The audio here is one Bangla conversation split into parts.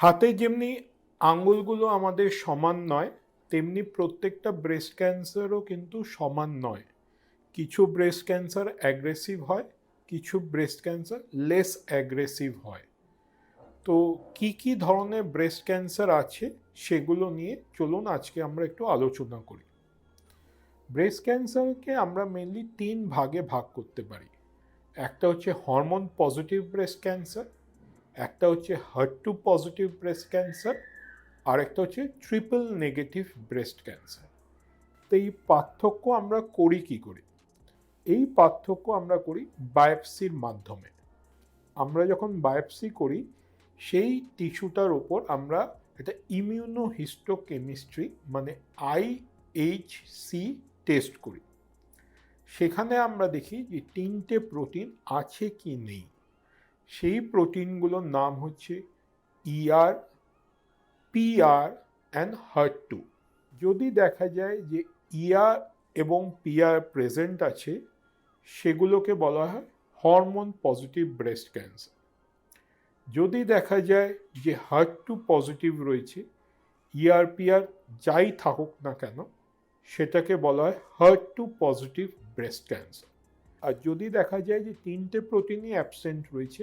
হাতে যেমনি আঙ্গুলগুলো আমাদের সমান নয়, তেমনি প্রত্যেকটা ব্রেস্ট ক্যান্সারও কিন্তু সমান নয়। কিছু ব্রেস্ট ক্যান্সার অ্যাগ্রেসিভ হয়, কিছু ব্রেস্ট ক্যান্সার লেস অ্যাগ্রেসিভ হয়। তো কি কি ধরনের ব্রেস্ট ক্যান্সার আছে সেগুলো নিয়ে চলুন আজকে আমরা একটু আলোচনা করি। ব্রেস্ট ক্যান্সারকে আমরা মেনলি তিন ভাগে ভাগ করতে পারি। একটা হচ্ছে হরমোন পজিটিভ ব্রেস্ট ক্যান্সার একটা হচ্ছে হার্ট টু পজিটিভ ব্রেস্ট ক্যান্সার আর একটা হচ্ছে ট্রিপল নেগেটিভ ব্রেস্ট ক্যান্সার তো এই পার্থক্য আমরা করি কি করি? এই পার্থক্য আমরা করি বায়োপসির মাধ্যমে। আমরা যখন বায়োপসি করি, সেই টিস্যুটার ওপর আমরা একটা ইমিউনো হিস্টোকেমিস্ট্রি মানে আইএইচসি টেস্ট করি। সেখানে আমরা দেখি যে তিনটে প্রোটিন আছে কি নেই। সেই প্রোটিনগুলোর নাম হচ্ছে E ইআর পিআর অ্যান্ড হার্ট টু যদি দেখা যায় যে ইআর এবং পিআর প্রেজেন্ট আছে, সেগুলোকে বলা হয় হরমোন পজিটিভ ব্রেস্ট ক্যান্সার যদি দেখা যায় যে হার্ট টু পজিটিভ রয়েছে E ইআরপিআর যাই থাকুক না কেন, সেটাকে বলা হয় হার্ট টু পজিটিভ ব্রেস্ট ক্যান্সার আর যদি দেখা যায় যে তিনটে প্রোটিনই অ্যাবসেন্ট রয়েছে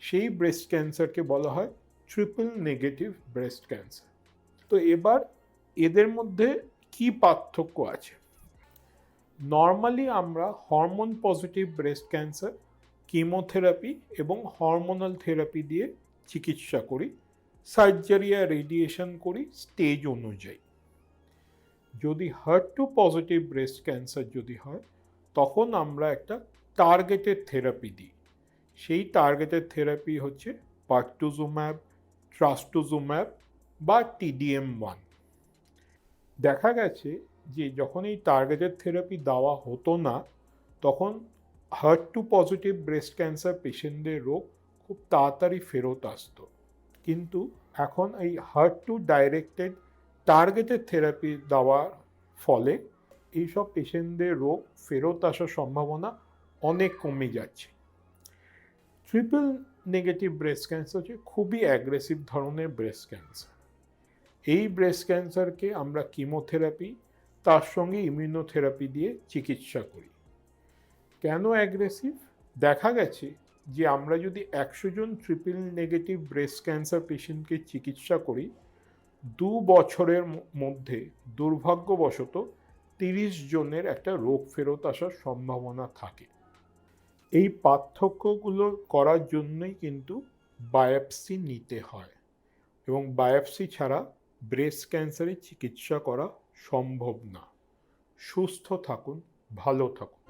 সেই ব্রেস্ট ক্যান্সারকে বলা হয় ট্রিপল নেগেটিভ ব্রেস্ট ক্যান্সার তো এবার এদের মধ্যে কি পার্থক্য আছে? নর্মালি আমরা hormone positive breast cancer chemotherapy এবং হরমোনাল থেরাপি দিয়ে চিকিৎসা করি সার্জারি আর রেডিয়েশন করি স্টেজ অনুযায়ী। যদি হার্ট টু পজিটিভ ব্রেস্ট ক্যান্সার যদি হয়, তখন আমরা একটা টার্গেটেড থেরাপি দিই। সেই টার্গেটেড থেরাপি হচ্ছে পার্টুজুম্যাব ট্রাস্টুজুম্যাব বা টিডিএম ওয়ান। দেখা গেছে যে যখন এই টার্গেটেড থেরাপি দেওয়া হতো না, তখন হার্ট টু পজিটিভ ব্রেস্ট ক্যান্সার পেশেন্টদের রোগ খুব তাড়াতাড়ি ফেরত আসতো। কিন্তু এখন এই হার্ট টু ডাইরেক্টেড টার্গেটেড থেরাপি দেওয়ার ফলে এইসব পেশেন্টদের রোগ ফেরত আসার সম্ভাবনা অনেক কমে যাচ্ছে। ট্রিপল নেগেটিভ ব্রেস্ট ক্যান্সার হচ্ছে খুবই অ্যাগ্রেসিভ ধরনের ব্রেস্ট ক্যান্সার এই ব্রেস্ট ক্যান্সারকে আমরা কিমোথেরাপি তার সঙ্গে ইমিউনোথেরাপি দিয়ে চিকিৎসা করি। কেন অ্যাগ্রেসিভ দেখা গেছে যে আমরা যদি একশো জন ট্রিপল নেগেটিভ ব্রেস্ট ক্যান্সার পেশেন্টকে চিকিৎসা করি, দু বছরের মধ্যে দুর্ভাগ্যবশত তিরিশ জনের একটা রোগ ফেরত আসার সম্ভাবনা থাকে। এই পার্থক্যগুলো করার জন্যই কিন্তু বায়োপসি নিতে হয় এবং বায়োপসি ছাড়া ব্রেস্ট ক্যান্সারের চিকিৎসা করা সম্ভব না। সুস্থ থাকুন, ভালো থাকুন।